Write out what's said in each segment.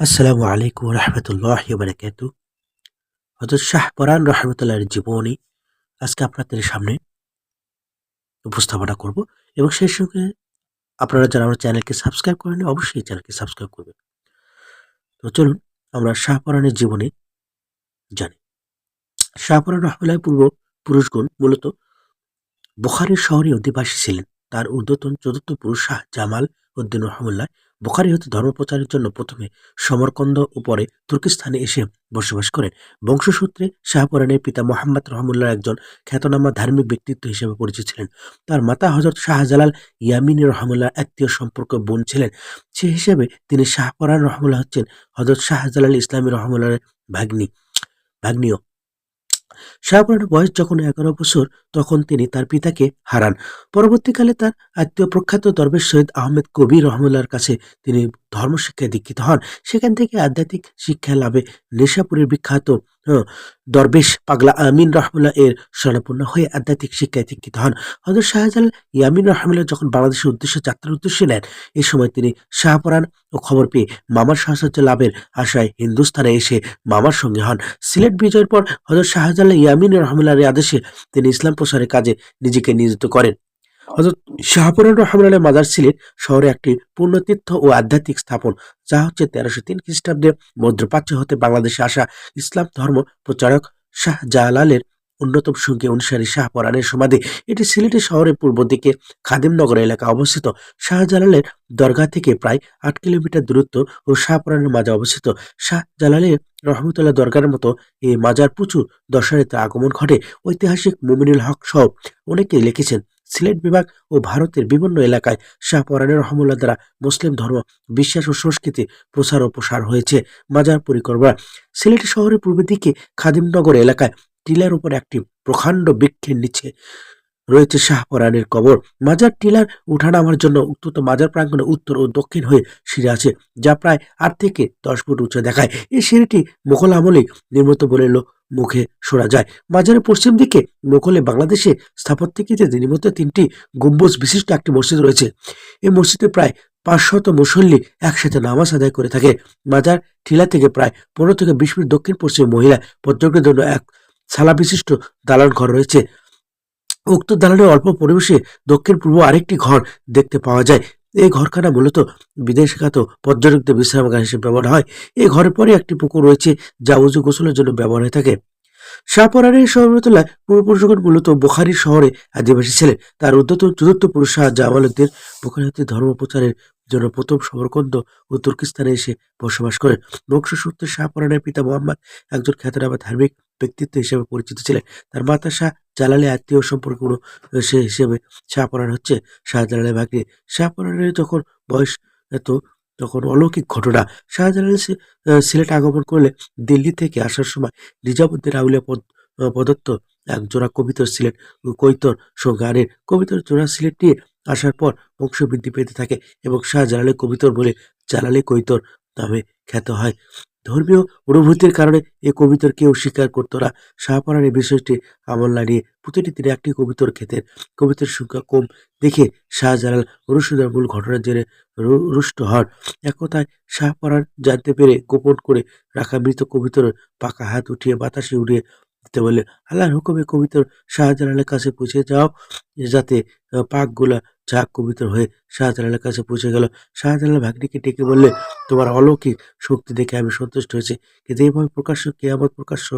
আসসালামু আলাইকুম রহমতুল্লাহ বারাকাতু হজরত শাহ পরান রহমতুল্লাহর জীবনী আজকে আপনাদের সামনে উপস্থাপনা করব এবং সেই সঙ্গে আপনারা যারা আমার চ্যানেলকে সাবস্ক্রাইব করেন অবশ্যই চ্যানেলকে সাবস্ক্রাইব করবেন। তো চলুন আমরা শাহ পরানের জীবনে জানি। শাহ পরান রহমতুল্লাহ পূর্ব পুরুষগণ মূলত বুখারের শহরে অধিবাসী ছিলেন। তার ঊর্ধ্বতন চতুর্থ পুরুষ শাহ জামাল উদ্দিন রহমুল্লাহ বুখারি হতে ধর্ম প্রচারের জন্য প্রথমে সমরকন্দ ও পরে তুর্কিস্তানে এসে বসবাস করেন। বংশসূত্রে শাহপরানের পিতা মোহাম্মদ রহমুল্লাহ একজন খ্যাতনামা ধার্মিক ব্যক্তিত্ব হিসেবে পরিচিত ছিলেন। তার মাতা হজরত শাহজালাল ইয়ামিনী রহমুল্লাহ আত্মীয় সম্পর্ক বোন ছিলেন। সে হিসেবে তিনি শাহপরান রহমুল্লাহ হচ্ছেন হজরত শাহজালাল ইসলামী রহমুল্লাহের ভাগ্নি। ভাগ্নীয় শাহপুরানের বয়স যখন এগারো বছর, তখন তিনি তার পিতাকে হারান। পরবর্তীকালে তার আত্মীয় প্রখ্যাত দরবেশ সৈয়দ আহমেদ কবির রহমুল্লার কাছে তিনি ধর্মশিক্ষায় দীক্ষিত হন। সেখান থেকে আধ্যাত্মিক শিক্ষা লাভে নেশাপুরের বিখ্যাত দরবেশ পাগলা আমিন রহমুল্লাহ এর স্বর্ণপূর্ণ হয়ে আধ্যাত্মিক শিক্ষায় দীক্ষিত হন। হজরত শাহজালাল ইয়ামিন রহমুল্লাহ যখন বাংলাদেশের উদ্দেশ্যে যাত্রার উদ্দেশ্যে নেন এই সময় তিনি শাহপরান ও খবর পেয়ে মামার সাহচর্য লাভের আশায় হিন্দুস্তানে এসে মামার সঙ্গে হন। সিলেট বিজয়ের পর হজরত শাহজালাল ইয়ামিন রহমুল্লাহের আদেশে তিনি ইসলাম প্রসারের কাজে নিজেকে নিয়োজিত করেন। হজরত শাহপুরান আলী মাজার সিলেট শহরে একটি পূর্ণতীর্থ ও আধ্যাত্মিক স্থাপন, যা হচ্ছে তেরোশো তিন খ্রিস্টাব্দে মধ্যপ্রাচ্য হতে বাংলাদেশে আসা ইসলাম ধর্ম প্রচারক শাহ জালালের অন্যতম সঙ্গী অনুসারী শাহপরানের সমাধি এটি সিলেটের শহরের পূর্ব দিকে খাদিমনগর এলাকা অবস্থিত। শাহজালালের দরগা থেকে প্রায় আট কিলোমিটার দূরত্ব ও শাহপরানের মাঝে অবস্থিত। শাহজালালের রহমতুল্লাহ দরগার মতো এই মাজার প্রচুর দর্শনার্থীর আগমন ঘটে। ঐতিহাসিক মুমিনুল হক সহ অনেকে লিখেছেন, সিলেট বিভাগ ও ভারতের বিভিন্ন এলাকায় শাহপরানের রহমুল্লাহ দ্বারা মুসলিম ধর্ম, বিশ্বাস ও সংস্কৃতি প্রসার ও প্রসার হয়েছে। মাজার পরিকল্পনা সিলেট শহরের পূর্ব দিকে খাদিমনগর এলাকায় টিলার উপর একটি প্রকাণ্ড বৃক্ষের নিচে রয়েছে শাহপরানের কবর। মাজার টিলার উঠানামার জন্য উক্ত মাজার প্রাঙ্গণে উত্তর ও দক্ষিণ হয়ে সিঁড়ি আছে, যা প্রায় আট থেকে দশ ফুট উঁচু দেখায়। এই সিঁড়িটি মোগল আমলে নির্মিত বলে মুখে শোনা যায়। মাজারের পশ্চিম দিকে মোগলে বাংলাদেশে স্থাপত্যিকীতে নির্মিত তিনটি গম্বুজ বিশিষ্ট একটি মসজিদ রয়েছে। এই মসজিদে প্রায় পাঁচশত মুসল্লি একসাথে নামাজ আদায় করে থাকে। মাজার টিলা থেকে প্রায় পনেরো থেকে বিশ মিনিট দক্ষিণ পশ্চিম মহিলা পর্যটকদের জন্য এক সালা বিশিষ্ট দালান ঘর রয়েছে। উক্ত দালানের অল্প পরিবেশে দক্ষিণ পূর্ব আরেকটি ঘর দেখতে পাওয়া যায়। এই ঘরখানা মূলত বিদেশগত পর্যটকদের বিশ্রামাগার হিসেবে ব্যবহার হয়। এই ঘরের পরে একটি পুকুর রয়েছে যা উজু গোসলের জন্য ব্যবহার হয়ে থাকে। শাহপরানের সহমতুল্লাহ পূর্বপুরুষগণ মূলত বুখারি শহরে আদিবাসী ছিলেন তার উদ্যত চতুর্থ পুরুষ শাহ জামালুদ্দিন বুখারি ধর্ম প্রচারের জন্য প্রথম সমরকন্দ ও তুর্কিস্তানে এসে বসবাস করেন বংশসূত্রে শাহপরানের পিতা মোহাম্মদ একজন খ্যাতনামা ধার্মিক ব্যক্তিত্ব হিসেবে পরিচিত ছিলেন। তার মাতা শাহ জালালে আত্মীয় সম্পর্ক সে হিসেবে শাহপরান হচ্ছে শাহজালালের ভাগ্নে। শাহপরানের যখন বয়স এত, তখন অলৌকিক ঘটনা। শাহজালাল সিলেট আগমন করলে দিল্লি থেকে আসার সময় নিজামুদ্দিন আউলিয়া প্রদত্ত এক জোড়া কবিতর সিলেট কৈতর আনেন কবিতর জোড়া সিলেট নিয়ে আসার পর বংশ বৃদ্ধি পেতে থাকে এবং শাহ জালালে কবিতর বলে জালালে কৈতর নামে খ্যাত হয়। ধর্মীয় অনুভূতির কারণে এই কবিতর কেউ স্বীকার করতো না। শাহপরান এই বিষয়টি আমল না নিয়ে প্রতিটি তিনি একটি কবিতর খেতেন। কবিতার সংখ্যা কম দেখে শাহজালাল অনুসূদার মূল ঘটনার জেনে রু- রুষ্ট হন। একথায় শাহপরান জানতে পেরে গোপন করে রাখা মৃত কবিতরের পাকা হাত উঠিয়ে বাতাসে উড়িয়ে দিতে বললেন আল্লাহর হুকুমে কবিতর শাহজালালের কাছে পৌঁছে যাও, যাতে পাকগুলা ঝাঁক কবিতর হয়ে শাহজালালের কাছে পৌঁছে গেল। শাহজালাল ভাগ্নিকে ডেকে বললে, তোমার অলৌকিক শক্তি দেখে আমি সন্তুষ্ট হয়েছি। কিন্তু এইভাবে প্রকাশ্য, কেয়ামত প্রকাশ্য,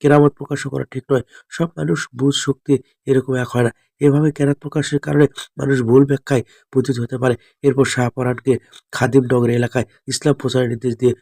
কেরামত প্রকাশ্য করা ঠিক নয়। সব মানুষ বুঝ শক্তি এরকম এক হয় না। এভাবে কেরাত প্রকাশের কারণে মানুষ ভুল ব্যাখ্যায় পতিত হতে পারে। এরপর শাহপরানকে খাদিমনগর এলাকায় ইসলাম প্রচারের নির্দেশ দিয়ে